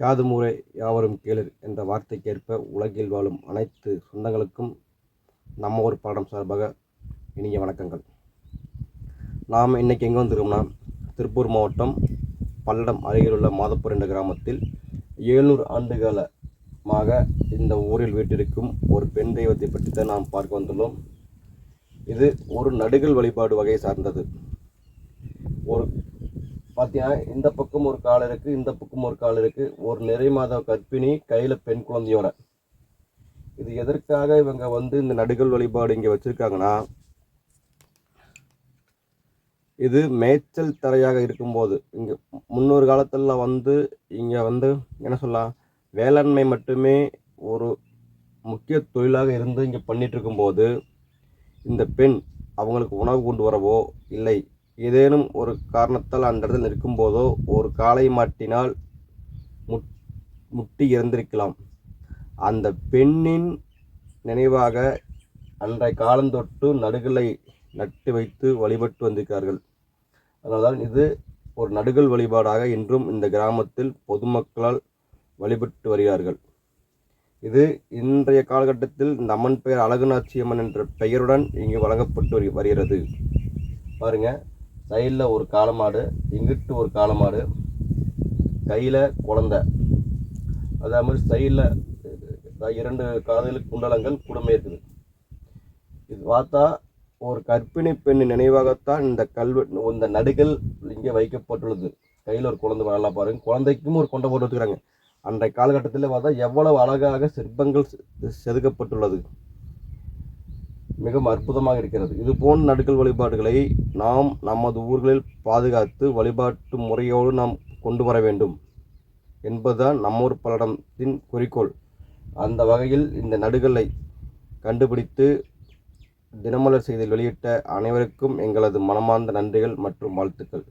யாது முறை யாவரும் கேளு என்ற வார்த்தைக்கேற்ப உலகில் வாழும் அனைத்து சொந்தங்களுக்கும் நம்ம ஒரு பாடம் சார்பாக இனிய வணக்கங்கள். நாம் இன்றைக்கி எங்கே வந்திருக்கோம்னா திருப்பூர் மாவட்டம் பல்லடம் அருகிலுள்ள மாதப்பூர் என்ற கிராமத்தில் ஏழ்நூறு ஆண்டுகாலமாக இந்த ஊரில் வீட்டிற்கும் ஒரு பெண் தெய்வத்தை பற்றி தான் நாம் பார்க்க வந்துள்ளோம். இது ஒரு நடுகள் வழிபாடு வகையை சார்ந்தது. ஒரு பார்த்தீங்கன்னா இந்த பக்கம் ஒரு கால் இருக்குது இந்த பக்கம் ஒரு கால் இருக்குது ஒரு நிறை மாத கர்ப்பிணி கையில் பெண் குழந்தையோட. இது எதற்காக இவங்க வந்து இந்த நடுகள் வழிபாடு இங்கே வச்சுருக்காங்கன்னா இது மேய்ச்சல் தரையாக இருக்கும்போது இங்கே முன்னொரு காலத்தில் வந்து இங்கே வந்து என்ன சொல்லலாம் வேளாண்மை மட்டுமே ஒரு முக்கிய தொழிலாக இருந்து இங்கே பண்ணிகிட்ருக்கும்போது இந்த பெண் அவங்களுக்கு உணவு கொண்டு வரவோ இல்லை ஏதேனும் ஒரு காரணத்தால் அந்த இடத்தில் நிற்கும்போதோ ஒரு காளை மாட்டினால் முட் முட்டி இறந்திருக்கலாம். அந்த பெண்ணின் நினைவாக அன்றைய காலந்தொட்டு நடுகளை நட்டு வைத்து வழிபட்டு வந்திருக்கிறார்கள். அதனால்தான் இது ஒரு நடுகள் வழிபாடாக இன்றும் இந்த கிராமத்தில் பொதுமக்களால் வழிபட்டு வருகிறார்கள். இது இன்றைய காலகட்டத்தில் இந்த அம்மன் பெயர் அழகுநாச்சி அம்மன் என்ற பெயருடன் இங்கு வழங்கப்பட்டு வருகிறது. பாருங்கள் சைடில் ஒரு காலமாடு இங்கிட்டு ஒரு காலமாடு கையில் குழந்த. அதே மாதிரி சைடில் இரண்டு காதலுக்கு குண்டலங்கள் கூடமே இருக்குது. இது பார்த்தா ஒரு கர்ப்பிணி பெண் நினைவாகத்தான் இந்த கல்வெ இந்த நடுகள் இங்கே வைக்கப்பட்டுள்ளது. கையில் ஒரு குழந்தை நல்லா பாருங்க. குழந்தைக்கும் ஒரு கொண்டை போட்டு வச்சுக்கிறாங்க. அன்றைய காலகட்டத்தில் பார்த்தா எவ்வளவு அழகாக சிற்பங்கள் செ- செதுக்கப்பட்டுள்ளது. மிகவும் அற்புதமாக இருக்கிறது. இது போன்ற நடுக்கல் வழிபாடுகளை நாம் நமது ஊர்களில் பாதுகாத்து வழிபாட்டு முறையோடு நாம் கொண்டு வர வேண்டும் என்பதுதான் நம்மூர் பல்லடத்தின் குறிக்கோள். அந்த வகையில் இந்த நடுகளை கண்டுபிடித்து தினமலர் செய்தியில் வெளியிட்ட அனைவருக்கும் எங்களது மனமார்ந்த நன்றிகள் மற்றும் வாழ்த்துக்கள்.